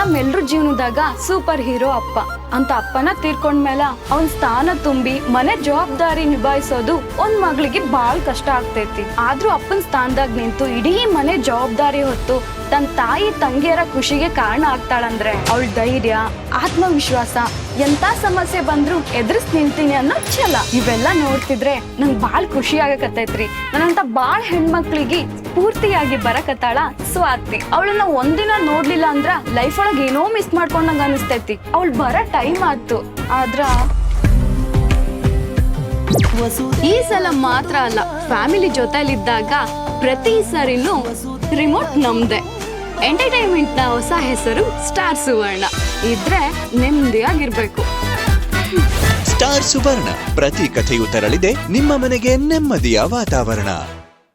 ಜೀವನದಾಗ super hero ಅಪ್ಪ. ಅಂತ ಅಪ್ಪನ ತೀರ್ಕೊಂಡ್ಮೇಲೆ ಅವನ್ ಸ್ಥಾನ ತುಂಬಿ ಮನೆ ಜವಾಬ್ದಾರಿ ನಿಭಾಯಿಸೋದು ಒಂದ್ ಮಗಳಿಗೆ ಬಾಳ್ ಕಷ್ಟ ಆಗ್ತೈತಿ. ಆದ್ರೂ ಅಪ್ಪನ ಸ್ಥಾನದಾಗ ನಿಂತು ಇಡೀ ಮನೆ ಜವಾಬ್ದಾರಿ ಹೊತ್ತು ತನ್ನ ತಾಯಿ ತಂಗಿಯರ ಖುಷಿಗೆ ಕಾರಣ ಆಗ್ತಾಳಂದ್ರೆ ಅವಳ ಧೈರ್ಯ, ಆತ್ಮವಿಶ್ವಾಸ ಎಂತ ಸಮಸ್ಯೆ ಬಂದ್ರು ಎದುರಿಸ್ ನಿಂತೀನಿ ಅನ್ನೋ ಛಲ. ಇವೆಲ್ಲ ನೋಡ್ತಿದ್ರೆ ನಂಗ್ ಬಾಳ್ ಖುಷಿ ಆಗಕತ್ತೈತ್ರಿ. ನನ್ನಂತ ಬಾಳ್ ಹೆಣ್ಮಕ್ಳಿಗೆ ಸ್ಫೂರ್ತಿಯಾಗಿ ಬರಕತ್ತಾಳ ಸ್ವಾತಿ ಅವಳನ್ನ ಒಂದಿನ ನೋಡ್ಲಿಲ್ಲ ಅಂದ್ರ ಲೈಫ್ ಒಳಗೆ ಏನೋ ಮಿಸ್ ಮಾಡ್ಕೊಂಡಂಗ ಅನಿಸ್ತೈತಿ. ಅವಳು ಬರ ಟೈಮ್ ಆಯ್ತು. ಆದ್ರ ಈ ಸಲ ಮಾತ್ರ ಅಲ್ಲ ಫ್ಯಾಮಿಲಿ ಜೊತೆಲಿದ್ದಾಗ ಪ್ರತಿ ಸರಿನೂ ರಿಮೋಟ್ ನಮ್ದೆ. ಎಂಟರ್ಟೈನ್ಮೆಂಟ್ನ ಹೊಸ ಹೆಸರು ಸ್ಟಾರ್ ಸುವರ್ಣ ಇದ್ರೆ ನೆಮ್ಮದಿಯಾಗಿರ್ಬೇಕು. ಸ್ಟಾರ್ ಸುವರ್ಣ ಪ್ರತಿ ಕಥೆಯು ತರಲಿದೆ ನಿಮ್ಮ ಮನೆಗೆ ನೆಮ್ಮದಿಯ ವಾತಾವರಣ.